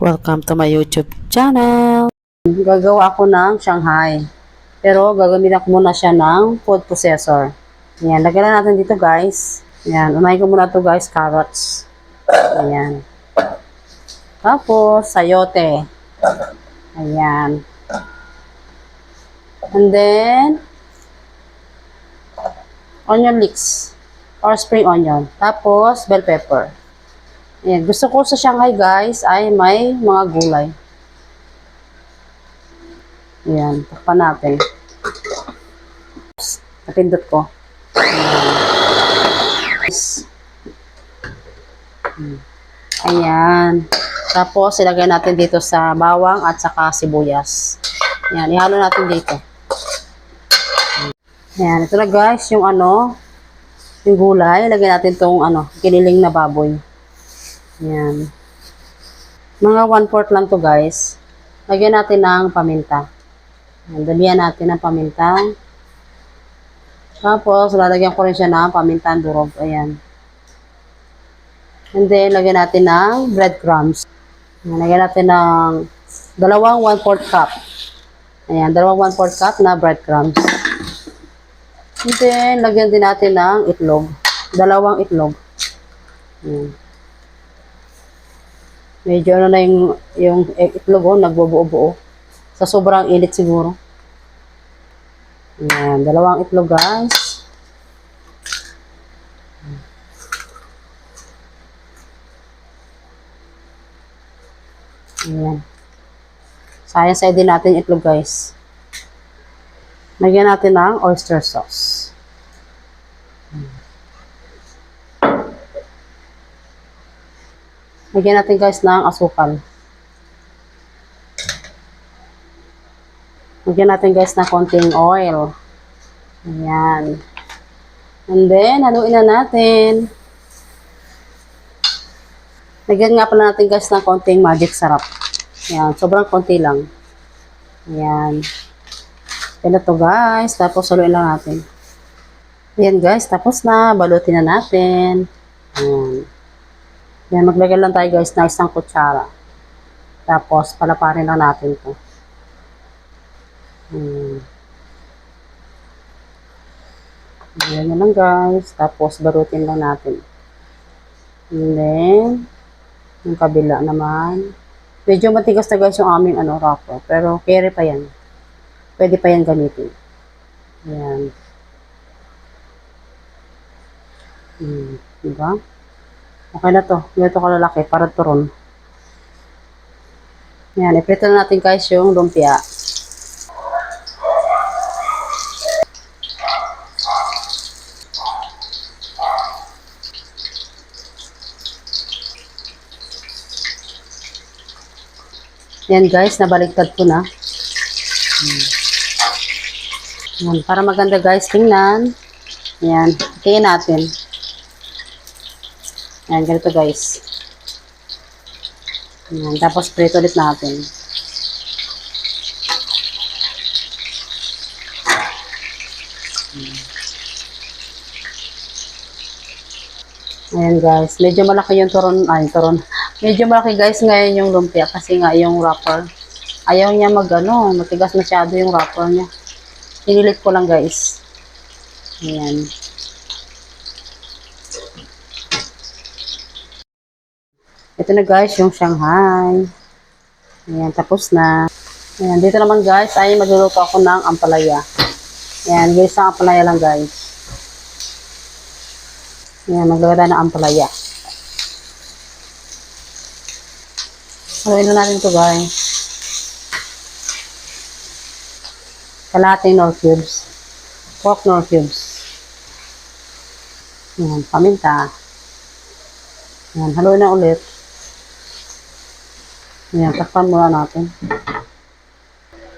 Welcome to my YouTube channel. Gagawa ako ng Shanghai. Pero gagamitin ko muna siya ng food processor. Ayan, lagyan na natin dito guys. Ayan, unahin ko muna to guys, carrots. Ayan. Tapos, sayote. Ayan. And then, onion leeks or spring onion. Tapos, bell pepper. Ayan. Gusto ko sa Shanghai guys ay may mga gulay. Ayan. Takpan natin. Napindot ko. Ayan. Tapos, ilagay natin dito sa bawang at saka sibuyas. Ayan. Ihalo natin dito. Ayan. Ito na guys, yung ano, yung gulay. Ilagay natin tong ano, kiniling na baboy. Ayan. Mga 1-4 lang to guys. Lagyan natin ng paminta. Ayan, natin ng paminta. Tapos, lalagyan ko rin siya ng pamintan durog. Ayan. And then, lagyan natin ng breadcrumbs. Ayan, lagyan natin ng dalawang 1-4 cup. Ayan, dalawang 1-4 cup na breadcrumbs. And then, lagyan din natin ng itlog. Dalawang itlog. Ayan. Medyo ano na yung, yung itlog oh, nagbubuo-buo. Sa sobrang init siguro. Ayan, dalawang itlog guys. Ayan. Sayang sa din natin itlog guys. Lagyan natin ng oyster sauce. Lagyan natin guys ng asukal. Lagyan natin guys ng konting oil. Ayan. And then, haluin na natin. Lagyan nga pala natin guys ng konting magic sarap. Ayan, sobrang konti lang. Ayan. Yan na to guys. Tapos haluin lang natin. Ayan guys, tapos na. Balutin na natin. Ayan. Yan, maglagay lang tayo guys ng isang kutsara. Tapos, palaparin lang natin to. Hmm. Yan na lang guys. Tapos, barutin lang natin. And then, yung kabila naman. Medyo matigas na guys yung aming ano, wrapper. Pero, carry pa yan. Pwede pa yan gamitin. Yan. Hmm. Diba? Okay na to. Ganito kalalaki para turon. Yan, iprito na natin guys yung lumpia. Yan guys, nabaligtad ko na. Yan, para maganda guys, tingnan. Yan, tingin natin. Ayan, ganito guys. Ayan, tapos prito ulit natin. Ayan guys, medyo malaki yung turon, ay turon. Medyo malaki guys ngayon yung lumpia kasi nga yung wrapper. Ayaw niya mag ano, matigas masyado yung wrapper niya. Pinilit ko lang guys. Ayan. Ito na guys, yung Shanghai. Ayan, tapos na. Ayan, dito naman guys ay magluluto ako ng ampalaya. Ayan, guys, ang ampalaya lang guys. Ayan, magluluto ng ampalaya. Haluin na natin to guys. Kalating nor cubes. Pork nor cubes. Ayan, paminta. Ayan, haluin na ulit. Ayan, takpan muna natin.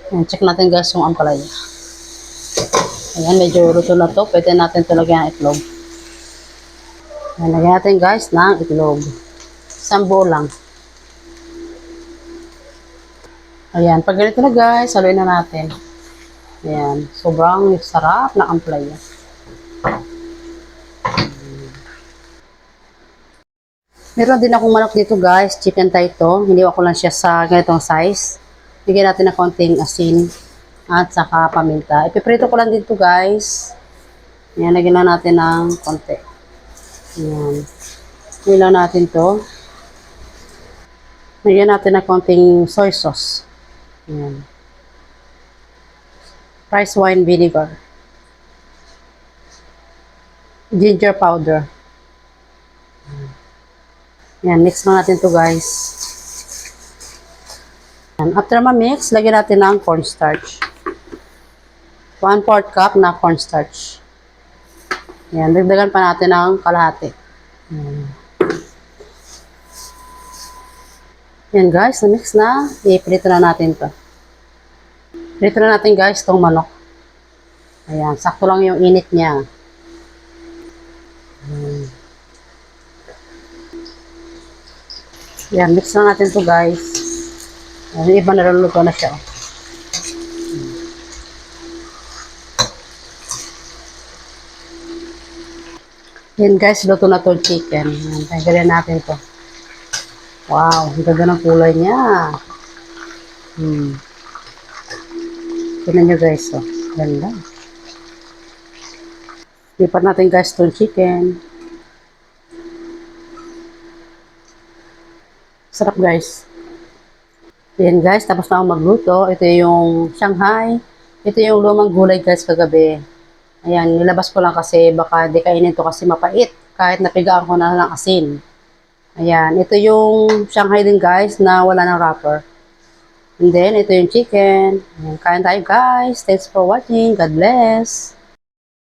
Ayan, check natin guys yung ampalaya. Ayan, medyo luto na to. Pwede natin ito lagyan itlog. Ayan, lagyan natin guys ng itlog. Isang buo lang. Ayan, pag ganito na guys, haluin na natin. Ayan, sobrang sarap na ampalaya. Meron din akong manok dito guys, chicken thigh to. Hindi ko lang siya sa ganitong size. Bigyan natin ng konting asin at saka paminta. Ipiprito ko lang dito guys. Yan, lagyan lang natin ng konti. Yan. Nilang natin to. Lagyan natin ng konting soy sauce. Yan. Rice wine vinegar. Ginger powder. Yan, mix lang natin to guys. Yan. After ma-mix, lagyan natin ng cornstarch. 1 4 cup na cornstarch. Yan, dagdagan pa natin ng kalahati. Yan. Yan guys, na-mix na. I-prito na natin to. Prito na natin guys tong manok. Ayan, sakto lang yung init niya. Yan, mix na natin to guys. Yan, iba naluluto na siya. oh. Yan guys, luto na to chicken. Yan, tanggalin natin to. Wow, ang ganda ng kulay niya. Hmm. Tignan nyo guys, oh. Ganda. Lipat natin guys itong chicken. Sarap guys. Yan guys, tapos na ako magluto. Ito yung Shanghai. Ito yung lumang gulay guys kagabi. Ayan, nilabas ko lang kasi baka di kainin to kasi mapait. Kahit napigaan ko na ng asin. Ayan, ito yung Shanghai din guys na wala ng wrapper. And then, ito yung chicken. Ayan, kain tayo guys. Thanks for watching. God bless.